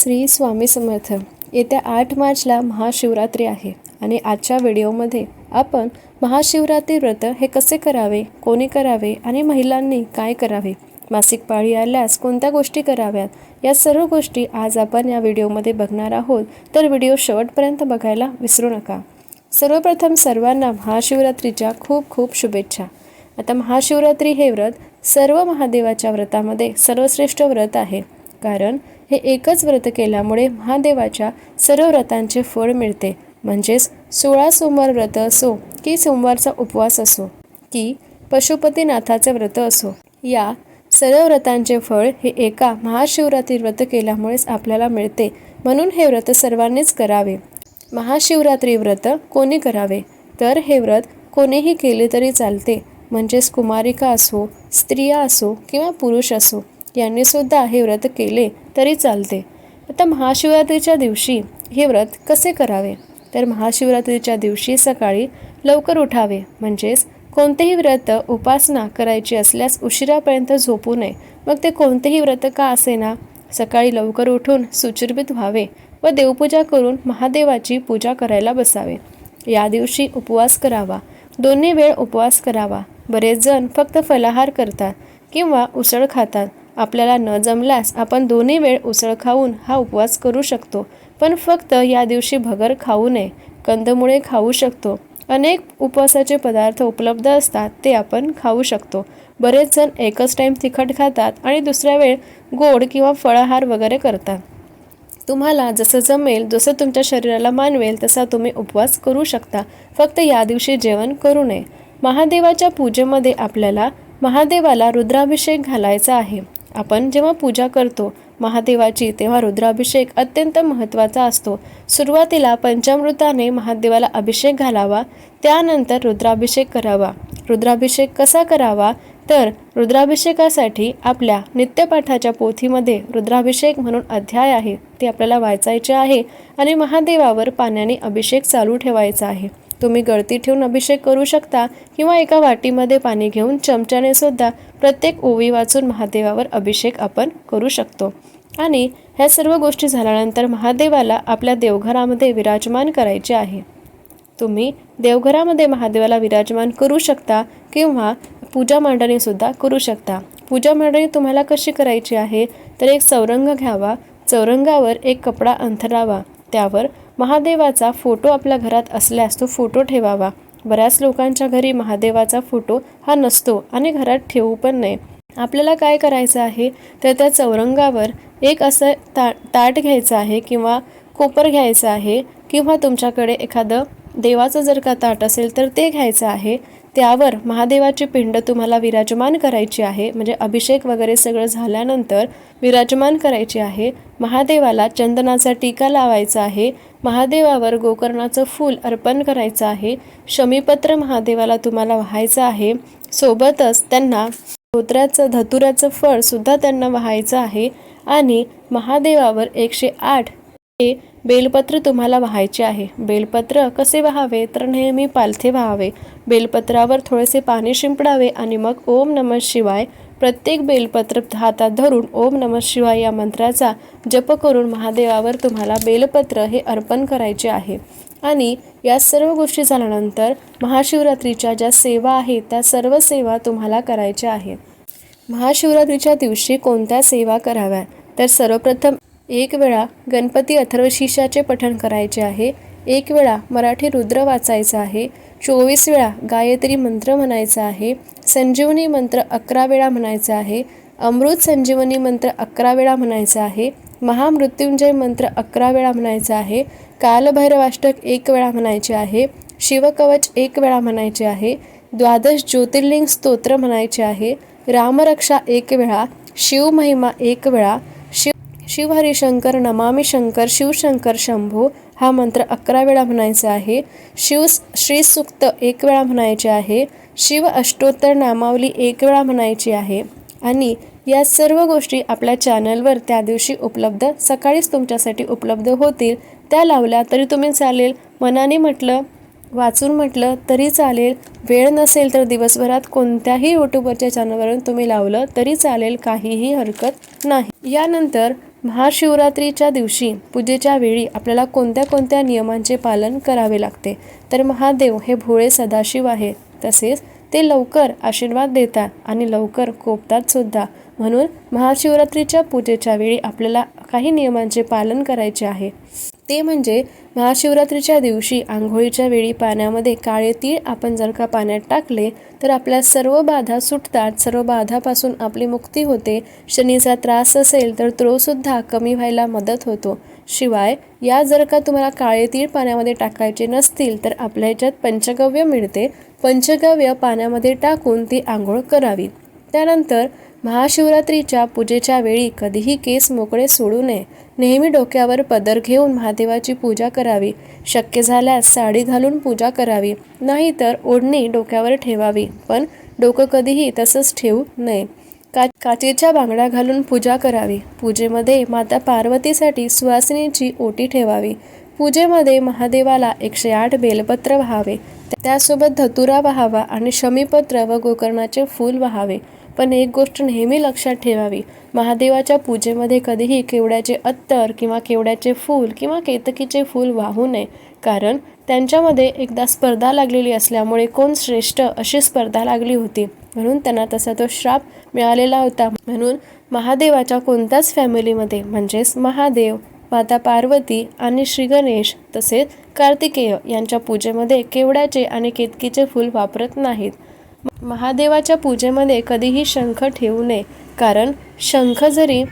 श्री स्वामी समर्थ. येत्या आठ मार्चला महाशिवरात्री आहे आणि आजच्या व्हिडिओमध्ये आपण महाशिवरात्री व्रत हे कसे करावे कोणी करावे आणि महिलांनी काय करावे मासिक पाळी आल्यास कोणत्या गोष्टी कराव्यात या सर्व गोष्टी आज आपण या व्हिडिओमध्ये बघणार आहोत. तर व्हिडिओ शेवटपर्यंत बघायला विसरू नका. सर्वप्रथम सर्वांना महाशिवरात्रीच्या खूप खूप शुभेच्छा. आता महाशिवरात्री हे व्रत सर्व महादेवाच्या व्रतामध्ये सर्वश्रेष्ठ व्रत आहे. कारण हे एकच व्रत केल्यामुळे महादेवाच्या सर्व व्रतांचे फळ मिळते. म्हणजेच सोळा सोमवार व्रत असो की सोमवारचा उपवास असो की पशुपतीनाथाचे व्रत असो या सर्व व्रतांचे फळ हे एका महाशिवरात्री व्रत केल्यामुळेच आपल्याला मिळते. म्हणून हे व्रत सर्वांनीच करावे. महाशिवरात्री व्रत कोणी करावे? तर हे व्रत कोणीही केले तरी चालते. म्हणजेच कुमारिका असो स्त्रिया असो किंवा पुरुष असो यांनी सुद्धा हे व्रत केले तरी चालते. आता महाशिवरात्रीच्या दिवशी हे व्रत कसे करावे? तर महाशिवरात्रीच्या दिवशी सकाळी लवकर उठावे. म्हणजेच कोणतेही व्रत उपासना करायची असल्यास उशिरापर्यंत झोपू नये. मग ते कोणतेही व्रत का असेना? सकाळी लवकर उठून सुचिर्भित व्हावे व देवपूजा करून महादेवाची पूजा करायला बसावे. या दिवशी उपवास करावा. दोन्ही वेळ उपवास करावा. बरेच जण फक्त फलाहार करतात किंवा उसळ खातात. आपल्याला न जमल्यास आपण दोन्ही वेळ उसळ खाऊन हा उपवास करू शकतो. पण फक्त या दिवशी भगर खाऊ नये. कंदमुळे खाऊ शकतो. अनेक उपवासाचे पदार्थ उपलब्ध असतात ते आपण खाऊ शकतो. बरेच जण एकच टाईम तिखट खातात आणि दुसऱ्या वेळ गोड किंवा फळाहार वगैरे करतात. तुम्हाला जसं जमेल जसं तुमच्या शरीराला मानवेल तसा तुम्ही उपवास करू शकता. फक्त या दिवशी जेवण करू नये. महादेवाच्या पूजेमध्ये आपल्याला महादेवाला रुद्राभिषेक घालायचा आहे. आपण जेव्हा पूजा करतो महादेवाची तेव्हा रुद्राभिषेक अत्यंत महत्त्वाचा असतो. सुरुवातीला पंचामृताने महादेवाला अभिषेक घालावा त्यानंतर रुद्राभिषेक करावा. रुद्राभिषेक कसा करावा? तर रुद्राभिषेकासाठी आपल्या नित्यपाठाच्या पोथीमध्ये रुद्राभिषेक म्हणून अध्याय आहे ते आपल्याला वाचायचे आहे आणि महादेवावर पाण्याने अभिषेक चालू ठेवायचा आहे. तुम्ही गळती ठेवून अभिषेक करू शकता किंवा एका वाटीमध्ये पाणी घेऊन चमच्याने सुद्धा प्रत्येक ओवी वाचून महादेवावर अभिषेक आपण करू शकतो. आणि ह्या सर्व गोष्टी झाल्यानंतर महादेवाला आपल्या देवघरामध्ये विराजमान करायचे आहे. तुम्ही देवघरामध्ये महादेवाला विराजमान करू शकता किंवा पूजा मांडणीसुद्धा करू शकता. पूजा मांडणी तुम्हाला कशी करायची आहे? तर एक चौरंग घ्यावा. चौरंगावर एक कपडा अंथरावा. त्यावर महादेवाचा फोटो आपल्या घरात असल्यास तो फोटो ठेवावा. बऱ्याच लोकांच्या घरी महादेवाचा फोटो हा नसतो आणि घरात ठेवू पण नाही आपल्याला काय करायचं आहे? तर त्या चौरंगावर एक असं ता ताट घ्यायचं आहे किंवा कोपर घ्यायचं आहे किंवा तुमच्याकडे एखादं देवाचं जर का ताट असेल तर ते घ्यायचं आहे. त्यावर महादेवाची पिंड तुम्हाला विराजमान करायची आहे. म्हणजे अभिषेक वगैरे सगळं झाल्यानंतर विराजमान करायची आहे. महादेवाला चंदनाचा टीका लावायचा आहे. महादेवावर गोकर्णाचं फूल अर्पण करायचं आहे. शमीपत्र महादेवाला तुम्हाला व्हायचं आहे. सोबतच त्यांना धोत्र्याचं धतुराचं फळ सुद्धा त्यांना व्हायचं आहे. आणि महादेवावर एकशे आठ हे बेलपत्र तुम्हाला व्हायचे आहे. बेलपत्र कसे व्हावे? तर नेहमी पालथे व्हावे. बेलपत्रावर थोडेसे पाणी शिंपडावे आणि मग ओम नम शिवाय प्रत्येक बेलपत्र हातात धरून ओम नम शिवाय या मंत्राचा जप करून महादेवावर तुम्हाला बेलपत्र हे अर्पण करायचे आहे. आणि या सर्व गोष्टी झाल्यानंतर महाशिवरात्रीच्या ज्या सेवा आहेत त्या सर्व सेवा तुम्हाला करायच्या आहेत. महाशिवरात्रीच्या दिवशी कोणत्या सेवा कराव्या तर सर्वप्रथम एक वेळा गणपती अथर्वशीषाचे पठण करायचे आहे एक वेळा मराठी रुद्र वाचायचा आहे चोवीस वेळा गायत्री मंत्र म्हणायचा आहे संजीवनी मंत्र अकरा वेळा म्हणायचा आहे अमृत संजीवनी मंत्र अकरा वेळा म्हणायचा आहे महामृत्युंजय मंत्र अकरा वेळा म्हणायचा आहे कालभैरवाष्टक एक वेळा म्हणायचे आहे शिवकवच एक वेळा म्हणायचे आहे द्वादश ज्योतिर्लिंग स्तोत्र म्हणायचे आहे रामरक्षा एक वेळा शिवमहिमा एक वेळा शिवहरिशंकर नमामी शंकर शिवशंकर शंभो हा मंत्र अकरा वेळा म्हणायचा आहे. शिव श्रीसुक्त एक वेळा म्हणायचे आहे. शिव अष्टोत्तर नामावली एक वेळा म्हणायची आहे. आणि या सर्व गोष्टी आपल्या चॅनलवर त्या दिवशी उपलब्ध सकाळीच तुमच्यासाठी उपलब्ध होतील. त्या लावल्या तरी तुम्ही चालेल. मनाने म्हटलं वाचून म्हटलं तरी चालेल. वेळ नसेल तर दिवसभरात कोणत्याही यूट्यूबवरच्या चॅनलवरून तुम्ही लावलं तरी चालेल. काहीही हरकत नाही. यानंतर महाशिवरात्रीच्या दिवशी पूजेच्या वेळी आपल्याला कोणत्या कोणत्या नियमांचे पालन करावे लागते? तर महादेव हे भोळे सदाशिव आहे तसेच ते लवकर आशीर्वाद देतात आणि लवकर कोपतात सुद्धा. म्हणून महाशिवरात्रीच्या पूजेच्या वेळी आपल्याला काही नियमांचे पालन करायचे आहे. ते म्हणजे महाशिवरात्रीच्या दिवशी आंघोळीच्या वेळी पाण्यामध्ये काळे तीळ आपण जर का पाण्यात टाकले तर आपल्या सर्व बाधा सुटतात. सर्व बाधापासून आपली मुक्ती होते. शनीचा त्रास असेल तर त्रोसुद्धा कमी व्हायला मदत होतो. शिवाय या जर का तुम्हाला काळे तीळ पाण्यामध्ये टाकायचे नसतील तर आपल्या ह्याच्यात पंचगव्य मिळते. पंचगव्य पाण्यामध्ये टाकून ती आंघोळ करावी त्यानंतर महाशिवरात्रीच्या पूजेच्या वेळी कधीही केस मोकळे सोडू नये. नेहमी डोक्यावर पदर घेऊन महादेवाची पूजा करावी. शक्य झाल्यास साडी घालून पूजा करावी. नाहीतर ओढणी डोक्यावर ठेवावी. पण डोकं कधीही तसंच ठेवू नये. का काचेच्या बांगड्या घालून पूजा करावी. पूजेमध्ये माता पार्वतीसाठी सुवासिनीची ओटी ठेवावी. पूजेमध्ये महादेवाला एकशे आठ बेलपत्र व्हावे. त्यासोबत धतुरा व्हावा आणि शमीपत्र व गोकर्णाचे फूल व्हावे. पण एक गोष्ट नेहमी लक्षात ठेवावी. महादेवाच्या पूजेमध्ये कधीही केवड्याचे अत्तर किंवा केवड्याचे फूल किंवा केतकीचे फूल वाहू नये. कारण त्यांच्यामध्ये एकदा स्पर्धा लागलेली असल्यामुळे कोण श्रेष्ठ अशी स्पर्धा लागली होती. म्हणून त्यांना तसा तो श्राप मिळालेला होता. म्हणून महादेवाच्या कोणत्याच फॅमिलीमध्ये म्हणजेच महादेव माता पार्वती आणि श्री गणेश तसेच कार्तिकेय यांच्या पूजेमध्ये केवड्याचे आणि केतकीचे फूल वापरत नाहीत. महादेवाच्या पूजेमध्ये कधीही शंख ठेवू नये. कारण शंख जरी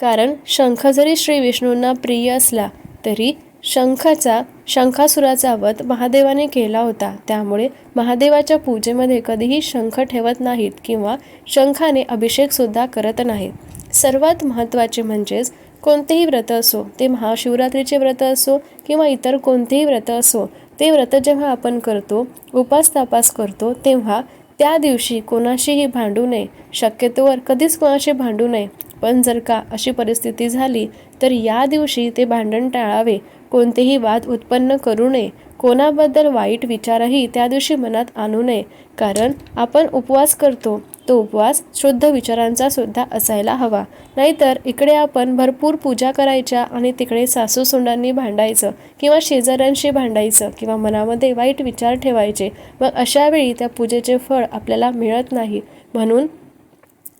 कारण शंख जरी श्री विष्णूंना प्रिय असला तरी शंखाचा शंखासुराचा वध महादेवाने केला होता. त्यामुळे महादेवाच्या पूजेमध्ये कधीही शंख ठेवत नाहीत किंवा शंखाने अभिषेकसुद्धा करत नाहीत. सर्वात महत्त्वाचे म्हणजेच कोणतेही व्रत असो ते महाशिवरात्रीचे व्रत असो किंवा इतर कोणतेही व्रत असो ते व्रत जेव्हा आपण करतो उपास तपास करतो तेव्हा त्या दिवशी कोणाशीही भांडू नये. शक्यतोवर कधीच कोणाशी भांडू नये. पण जर का अशी परिस्थिती झाली तर या दिवशी ते भांडण टाळावे. कोणतेही वाद उत्पन्न करू नये. कोणाबद्दल वाईट विचारही त्या दिवशी मनात आणू नये. कारण आपण उपवास करतो. तो उपवास शुद्ध विचारांचा सुद्धा असायला हवा. नाहीतर इकडे आपण भरपूर पूजा करायच्या आणि तिकडे सासूसुंडांनी भांडायचं किंवा शेजाऱ्यांशी भांडायचं किंवा मनामध्ये वाईट विचार ठेवायचे मग अशा वेळी त्या पूजेचे फळ आपल्याला मिळत नाही. म्हणून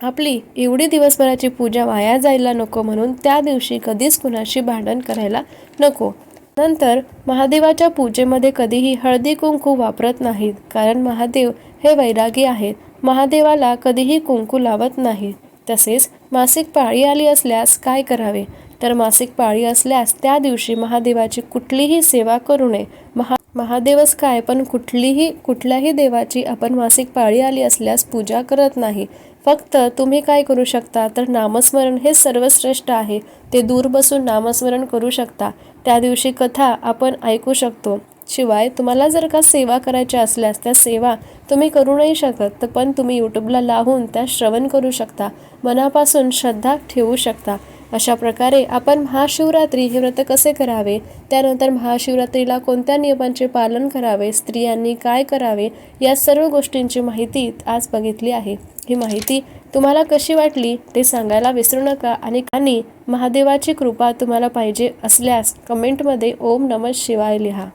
आपली एवढी दिवसभराची पूजा वाया जायला नको म्हणून त्या दिवशी कधीच कुणाशी भांडण करायला नको. नंतर महादेवाच्या पूजेमध्ये कधीही हळदी कुंकू वापरत नाहीत कारण महादेव हे वैरागी आहेत. महादेवाला कधीही कुंकू लावत नाही. तसेच मासिक पाळी आली असल्यास काय करावे? तर मासिक पाळी असल्यास त्या दिवशी महादेवाची कुठलीही सेवा करू नये. महा महादेवच काय? पण कुठलीही कुठल्याही देवाची आपण मासिक पाळी आली असल्यास पूजा करत नाही. फक्त तुम्ही काय करू शकता? तर नामस्मरण हे सर्वश्रेष्ठ आहे. ते दूर बसून नामस्मरण करू शकता. त्या दिवशी कथा आपण ऐकू शकतो. शिवाय तुम्हाला जर का सेवा करायच्या असल्यास त्या सेवा तुम्ही करू नाही शकत तर पण तुम्ही यूट्यूबला लावून त्या श्रवण करू शकता मनापासून श्रद्धा ठेवू शकता. अशा प्रकारे आपण महाशिवरात्री हे व्रत कसे करावे? त्यानंतर महाशिवरात्रीला कोणत्या नियमांचे पालन करावे? स्त्रियांनी काय करावे? या सर्व गोष्टींची माहिती आज बघितली आहे. ही माहिती तुम्हाला कशी वाटली ते सांगायला विसरू नका आणि आणि महादेवाची कृपा तुम्हाला पाहिजे असल्यास कमेंटमध्ये ओम नमः शिवाय लिहा.